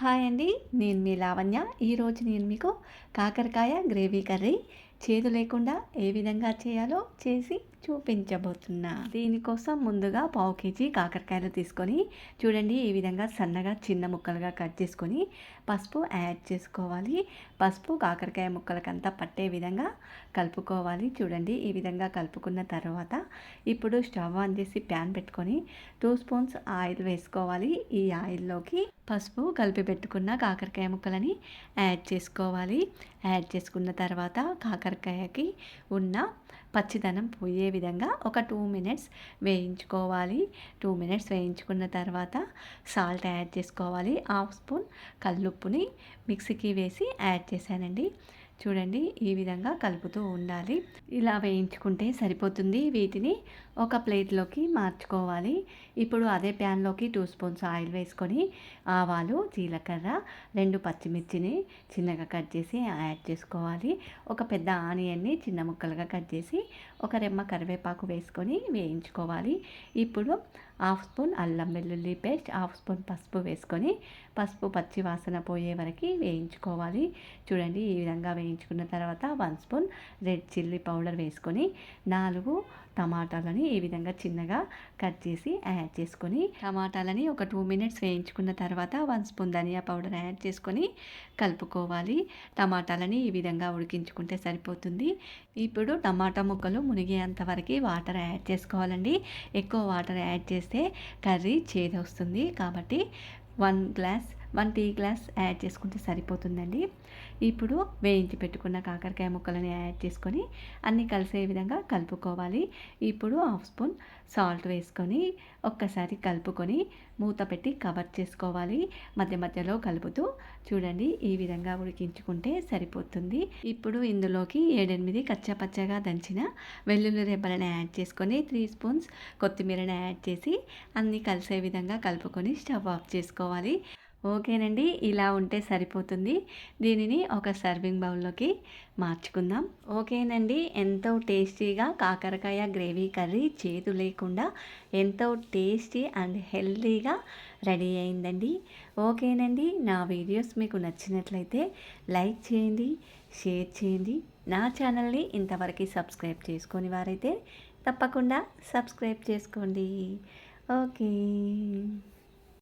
Hi అండి నేను మీ లావణ్య. ఈరోజు నేను మీకు కాకరకాయ గ్రేవీ కర్రీ చేదు లేకుండా ఏ విధంగా చేయాలో చేసి చూపించబోతున్నా. దీనికోసం ముందుగా పావు కేజీ కాకరకాయలు తీసుకొని చూడండి ఈ విధంగా సన్నగా చిన్న ముక్కలుగా కట్ చేసుకొని పసుపు యాడ్ చేసుకోవాలి. పసుపు కాకరకాయ ముక్కలకంతా పట్టే విధంగా కలుపుకోవాలి. చూడండి ఈ విధంగా కలుపుకున్న తర్వాత ఇప్పుడు స్టవ్ ఆన్ చేసి ప్యాన్ పెట్టుకొని టూ స్పూన్స్ ఆయిల్ వేసుకోవాలి. ఈ ఆయిల్లోకి పసుపు కలిపి పెట్టుకున్న కాకరకాయ ముక్కలని యాడ్ చేసుకోవాలి. యాడ్ చేసుకున్న తర్వాత కాకర కాకరకాయకి ఉన్న పచ్చిదనం పోయే విధంగా ఒక టూ మినిట్స్ వేయించుకోవాలి. టూ మినిట్స్ వేయించుకున్న తర్వాత సాల్ట్ యాడ్ చేసుకోవాలి. హాఫ్ స్పూన్ కల్లుప్పుని మిక్సీకి వేసి యాడ్ చేశానండి. చూడండి ఈ విధంగా కలుపుతూ ఉండాలి. ఇలా వేయించుకుంటే సరిపోతుంది. వీటిని ఒక ప్లేట్లోకి మార్చుకోవాలి. ఇప్పుడు అదే ప్యాన్లోకి టూ స్పూన్స్ ఆయిల్ వేసుకొని ఆవాలు జీలకర్ర రెండు పచ్చిమిర్చిని చిన్నగా కట్ చేసి యాడ్ చేసుకోవాలి. ఒక పెద్ద ఆనియన్ని చిన్న ముక్కలుగా కట్ చేసి ఒక రెమ్మ కరివేపాకు వేసుకొని వేయించుకోవాలి. ఇప్పుడు హాఫ్ స్పూన్ అల్లం వెల్లుల్లి పేస్ట్ హాఫ్ స్పూన్ పసుపు వేసుకొని పసుపు పచ్చి వాసన పోయే వరకు వేయించుకోవాలి. చూడండి ఈ విధంగా వేయించుకున్న తర్వాత one spoon red chilli powder వేసుకొని నాలుగు టమాటాలని ఈ విధంగా చిన్నగా కట్ చేసి యాడ్ చేసుకొని టమాటాలని ఒక టూ మినిట్స్ వేయించుకున్న తర్వాత వన్ స్పూన్ ధనియా పౌడర్ యాడ్ చేసుకొని కలుపుకోవాలి. టమాటాలని ఈ విధంగా ఉడికించుకుంటే సరిపోతుంది. ఇప్పుడు టమాటా ముక్కలు మునిగేంత వరకు వాటర్ యాడ్ చేసుకోవాలండి. ఎక్కువ వాటర్ యాడ్ చేస్తే కర్రీ చేదొస్తుంది కాబట్టి one glass one tea glass add చేసుకుంటే సరిపోతుందండి. ఇప్పుడు వేయించి పెట్టుకున్న కాకరకాయ ముక్కలని యాడ్ చేసుకొని అన్నీ కలిసే విధంగా కలుపుకోవాలి. ఇప్పుడు హాఫ్ స్పూన్ సాల్ట్ వేసుకొని ఒక్కసారి కలుపుకొని మూత పెట్టి కవర్ చేసుకోవాలి. మధ్య మధ్యలో కలుపుతూ చూడండి ఈ విధంగా ఉడికించుకుంటే సరిపోతుంది. ఇప్పుడు ఇందులోకి ఏడెనిమిది కచ్చాపచ్చగా దంచిన వెల్లుల్లి రెబ్బలను యాడ్ చేసుకొని త్రీ స్పూన్స్ కొత్తిమీరని యాడ్ చేసి అన్నీ కలిసే విధంగా కలుపుకొని స్టవ్ ఆఫ్ చేసుకోవాలి. ఓకేనండి ఇలా ఉంటే సరిపోతుంది. దీనిని ఒక సర్వింగ్ బౌల్లోకి మార్చుకుందాం. ఓకేనండి ఎంతో టేస్టీగా కాకరకాయ గ్రేవీ కర్రీ చేదు లేకుండా ఎంతో టేస్టీ అండ్ హెల్తీగా రెడీ అయిందండి. ఓకేనండి నా వీడియోస్ మీకు నచ్చినట్లయితే లైక్ చేయండి షేర్ చేయండి. నా ఛానల్ని ఇంతవరకు సబ్స్క్రైబ్ చేసుకొని వారైతే తప్పకుండా సబ్స్క్రైబ్ చేసుకోండి. ఓకే.